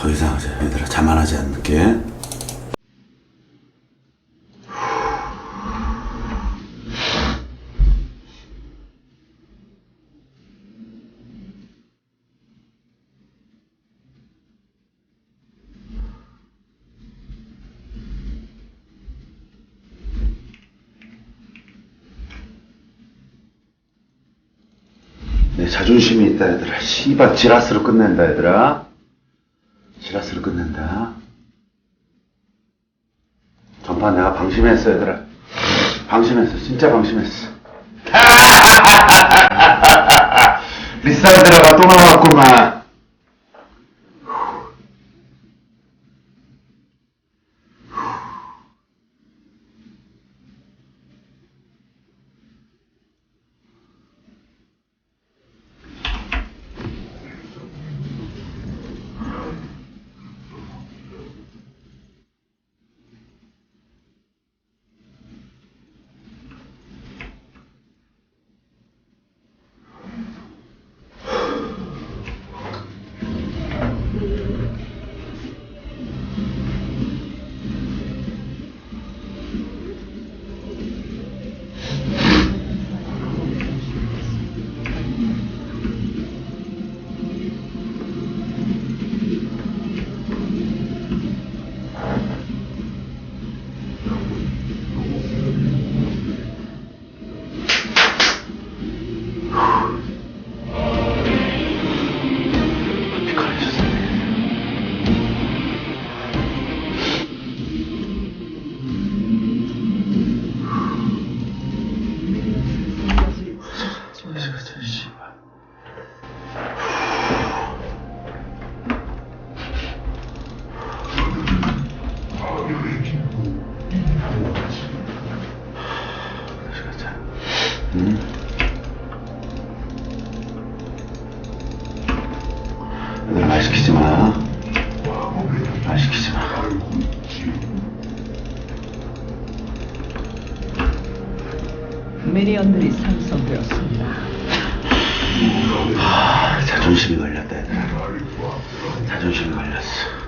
더 이상 얘들아 자만하지 않게. 내 자존심이 있다 얘들아 씨발 지라스로 끝낸다 얘들아 지라스로 끝낸다. 전판 내가 방심했어 얘들아. 방심했어. 진짜 방심했어. 리사이드라가 또 나왔구만 미니언들이 상성되었습니다. 아, 자존심이 걸렸다 얘들아. 자존심이 걸렸어.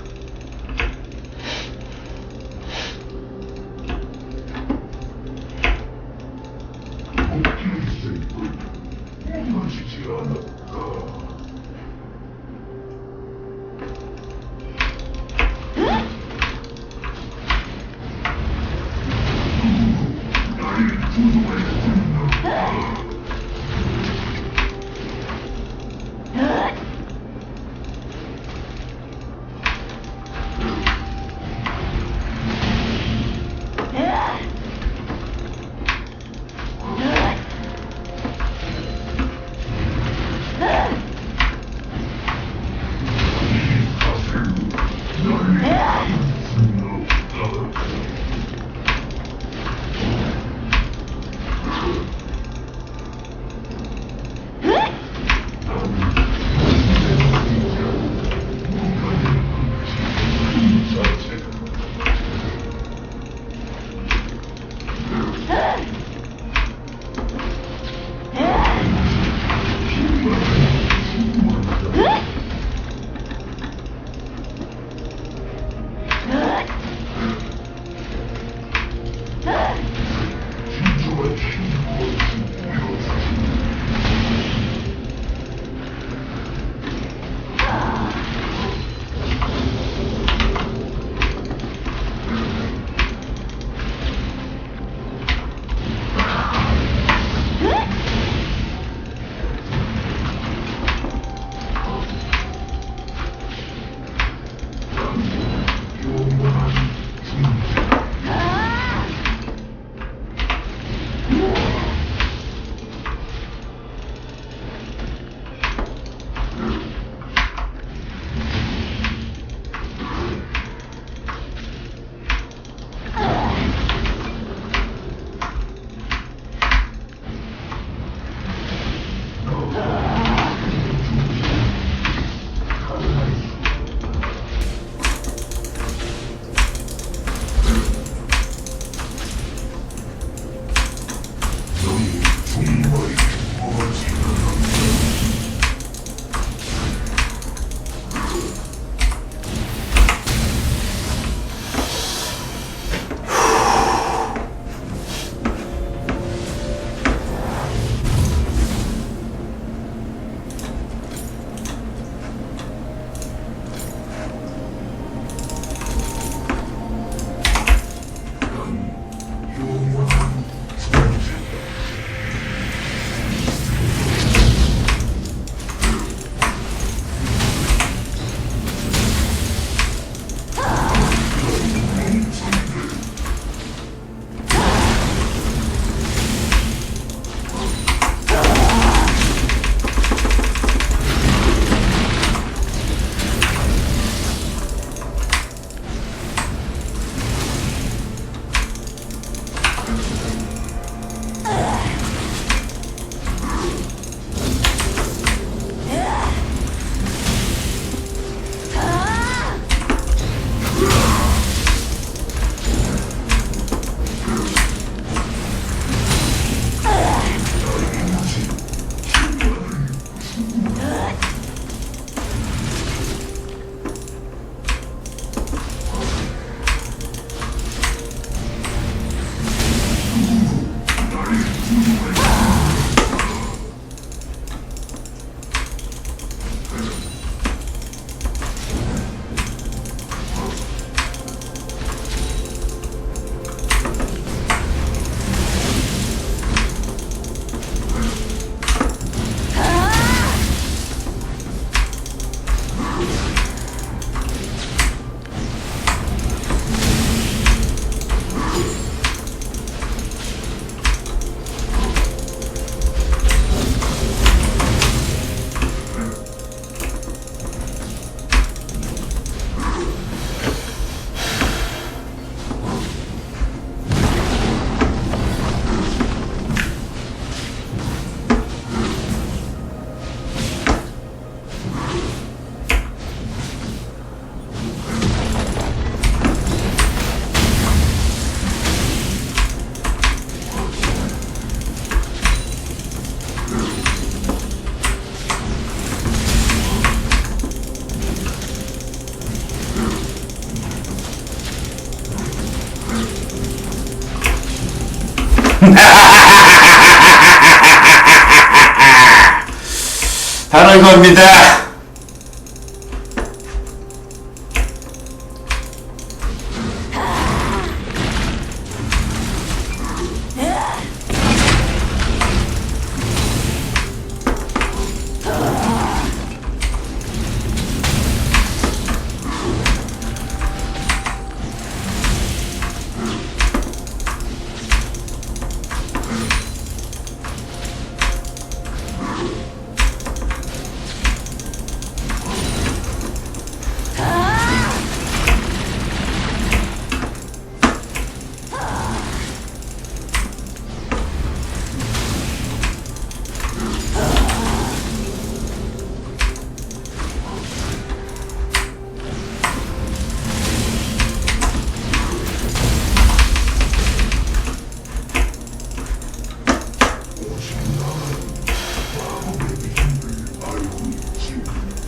바로 이겁니다.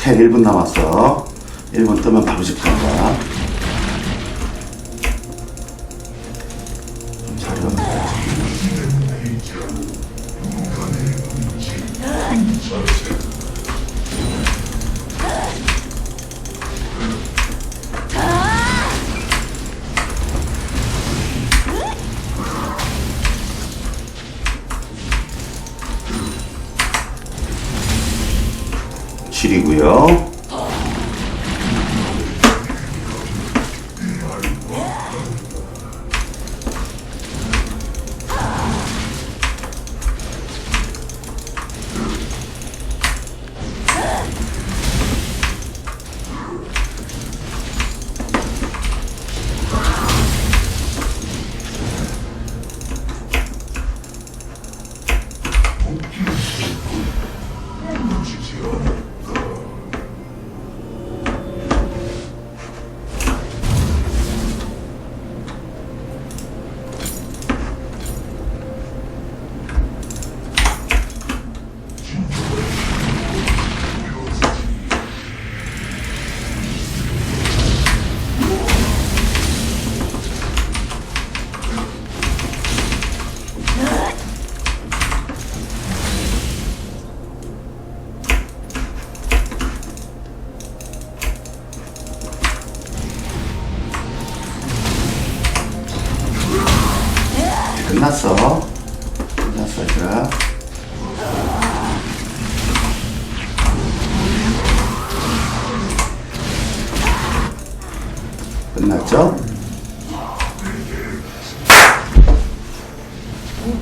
텔 1분 남았어. 1분 뜨면 바로 집 간다. 좀 자려는 데. 칠이고요.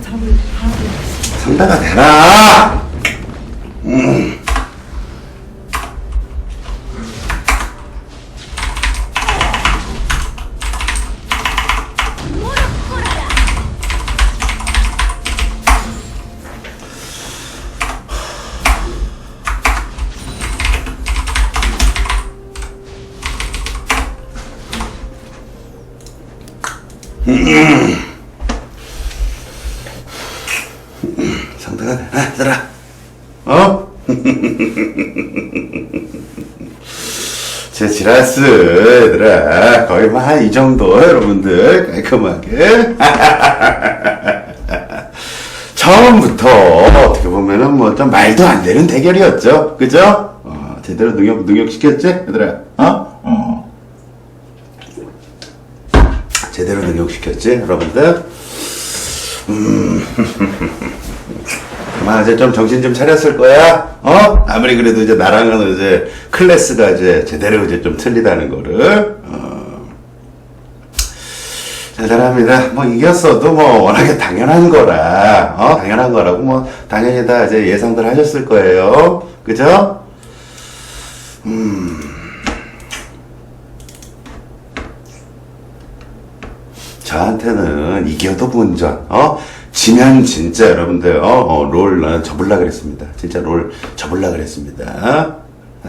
파괴했습니다. 상대가 되라! 음. 상대가 되라, 얘들아. 어? 제 지라스, 얘들아. 거의 뭐한이 정도, 여러분들. 깔끔하게. 처음부터 어떻게 보면은 뭐 좀 말도 안 되는 대결이었죠. 그죠? 어, 제대로 능력, 능력시켰지? 얘들아. 어? 어. 제대로 능력시켰지? 여러분들? 음. 아, 이제 좀 정신 좀 차렸을 거야? 어? 아무리 그래도 이제 나랑은 이제 클래스가 이제 제대로 이제 좀 틀리다는 거를, 어. 대단합니다. 뭐 이겼어도 뭐 워낙에 당연한 거라, 어? 당연한 거라고 뭐 당연히 다 이제 예상들 하셨을 거예요. 그죠? 저한테는 이겨도 본전, 어? 지면 진짜 여러분들, 어, 어, 롤, 나는 접을라 그랬습니다. 진짜 롤 접을라 그랬습니다.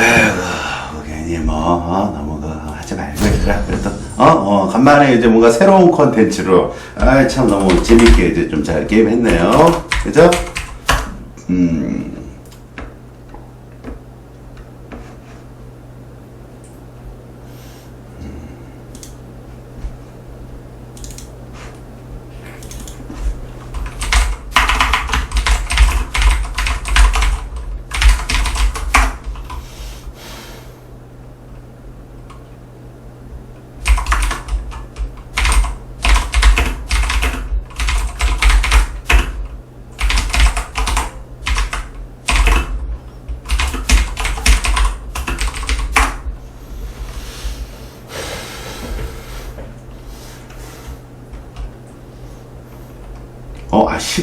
에휴, 괜히 뭐, 어, 너무 그, 하지 말고 얘들아. 그래도, 어, 어, 간만에 이제 뭔가 새로운 컨텐츠로, 아, 참 너무 재밌게 이제 좀 잘 게임 했네요. 그죠? 음.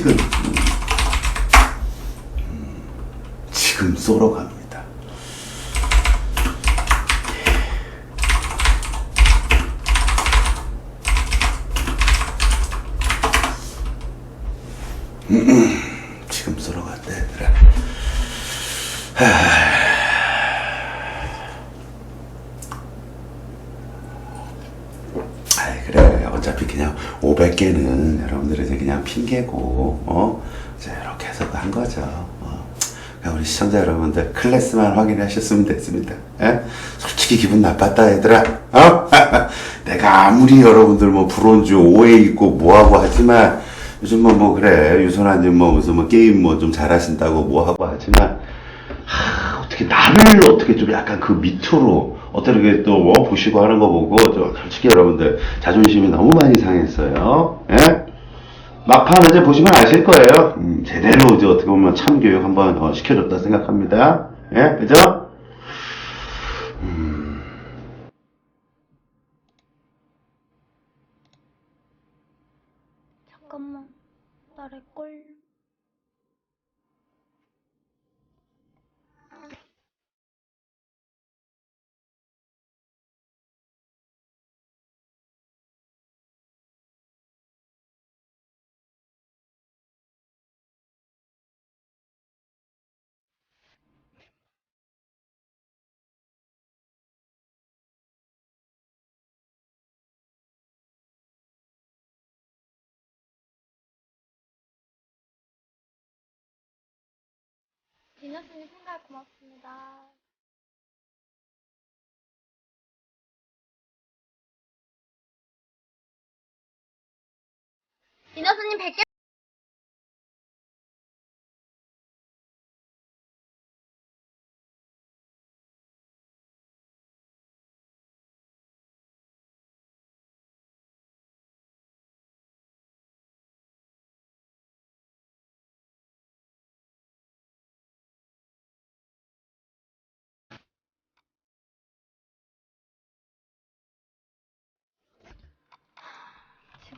음. 음, 지금 쏘러 갑니다. 음, 음, 지금 쏘러 갔다, 얘들아. 아이 그래 어차피 그냥 500개는 여러분들이 이제 그냥 핑계고 어 이제 이렇게 해서 한 거죠 어. 그냥 우리 시청자 여러분들 클래스만 확인하셨으면 됐습니다 예? 솔직히 기분 나빴다 얘들아 어? 내가 아무리 여러분들 뭐 브론즈 오해 있고 뭐하고 하지만 요즘 뭐, 뭐 그래 유선아님 뭐 무슨 뭐 게임 뭐 좀 잘하신다고 뭐하고 하지만 하, 어떻게 나를 어떻게 좀 약간 그 밑으로 어떻게 또 뭐 보시고 하는 거 보고 저 솔직히 여러분들 자존심이 너무 많이 상했어요. 예? 막판 이제 보시면 아실 거예요. 음, 제대로 이제 어떻게 보면 참교육 한번 어, 시켜줬다 생각합니다. 예, 그죠? 잠깐만, 나를 꼴. 디너스님 생각 고맙습니다. 디너스님 100개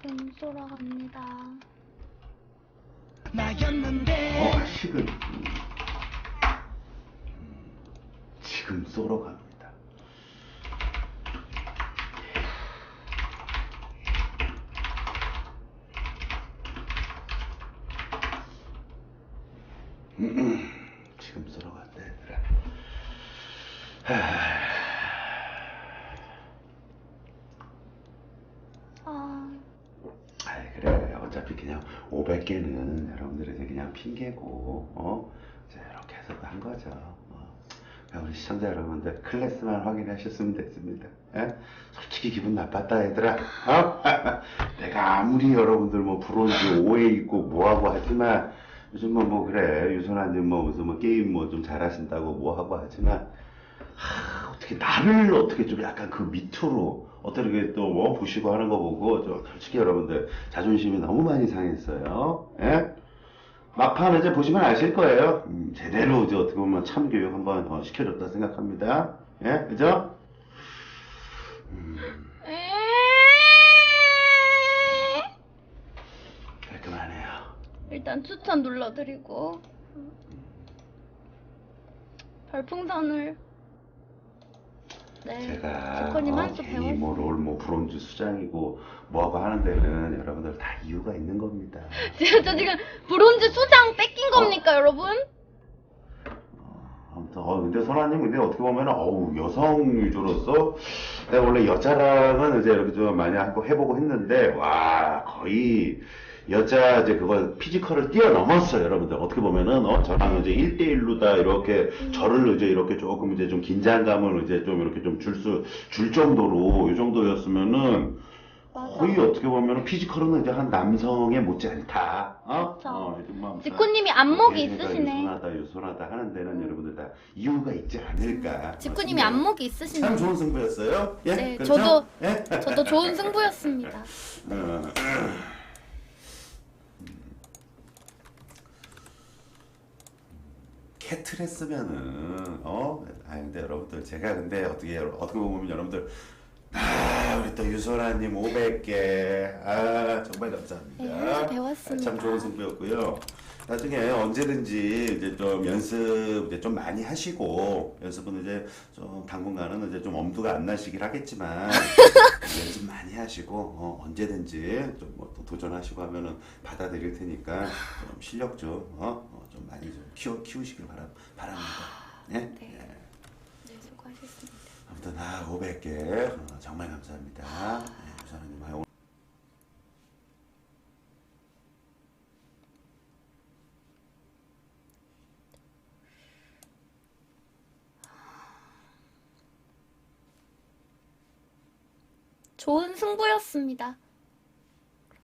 지금 쏘러 갑니다. 어, 식은 음, 지금 쏘러 갑니다. 지금 쏘러 갔다 얘들아. 아, 아이 그래 어차피 그냥 500개는 여러분들이 이제 그냥 핑계고 어 이제 이렇게 해서 한 거죠 어. 그냥 우리 시청자 여러분들 클래스만 확인하셨으면 됐습니다 예? 솔직히 기분 나빴다 얘들아 어? 내가 아무리 여러분들 뭐 브론즈 오해 있고 뭐하고 하지만 요즘 뭐, 뭐 그래 유선아님 뭐 무슨 뭐 게임 뭐 좀 잘하신다고 뭐하고 하지만 하, 어떻게 나를 어떻게 좀 약간 그 밑으로 어떻게 또 뭐 보시고 하는 거 보고 좀 솔직히 여러분들 자존심이 너무 많이 상했어요. 예? 막판 이제 보시면 아실 거예요. 음, 제대로 이제 어떻게 보면 참교육 한번 어, 시켜줬다 생각합니다. 예, 그죠? 깔끔하네요. 일단 추천 눌러드리고 별풍선을 네 제가 지코님 어, 한수 괜히 뭐 배웠어요. 롤, 뭐 브론즈 수장이고 뭐하고 하는 데는 여러분들 다 이유가 있는 겁니다. 지금 저 지금 브론즈 수장 뺏긴 겁니까 여러분? 아무튼 어 근데 선아님 근데 어떻게 보면 어우 여성 위주로서 내가 원래 여자랑은 이제 이렇게 좀 많이 하고 해보고 했는데 와 거의 여자 이제 그거 피지컬을 뛰어넘었어요 여러분들 어떻게 보면은 어 저랑 이제 1대1로다 이렇게 저를 이제 이렇게 조금 이제 좀 긴장감을 이제 좀 이렇게 좀 줄 수줄 정도로 이 정도였으면은. 거의 어떻게 보면은 피지컬은 이제 한 남성에 못지않다 어? 어, 뭐 지코님이 안목이 얘네가 있으시네. 유순하다 유순하다 하는 데는 여러분들 다 이유가 있지 않을까. 어, 안목이 있으시네. 참 좋은 승부였어요. 예? 네, 그렇죠? 저도- 예? 저도 좋은 승부였습니다. 어, 캐틀 했으면은 어? 아 근데 여러분들 제가 근데 어떻게 어떻게 보면 여러분들 아 우리 또 유소라님 500개 아 정말 감사합니다. 네, 배웠습니다. 아, 참 좋은 승부였고요. 나중에 언제든지 이제 좀 연습 이제 좀 많이 하시고 연습은 이제 좀 당분간은 이제 좀 엄두가 안 나시긴 하겠지만 연습 많이 하시고 어, 언제든지 좀뭐또 도전하시고 하면은 받아들일 테니까 좀 실력 좀 어, 어, 좀 많이 좀 키워 키우시길 바라, 바랍니다. 예? 네. 예. 네, 수고하셨습니다. 아무튼 아 500개 어, 정말 감사합니다. 예, 유사님 아, 좋은 승부였습니다.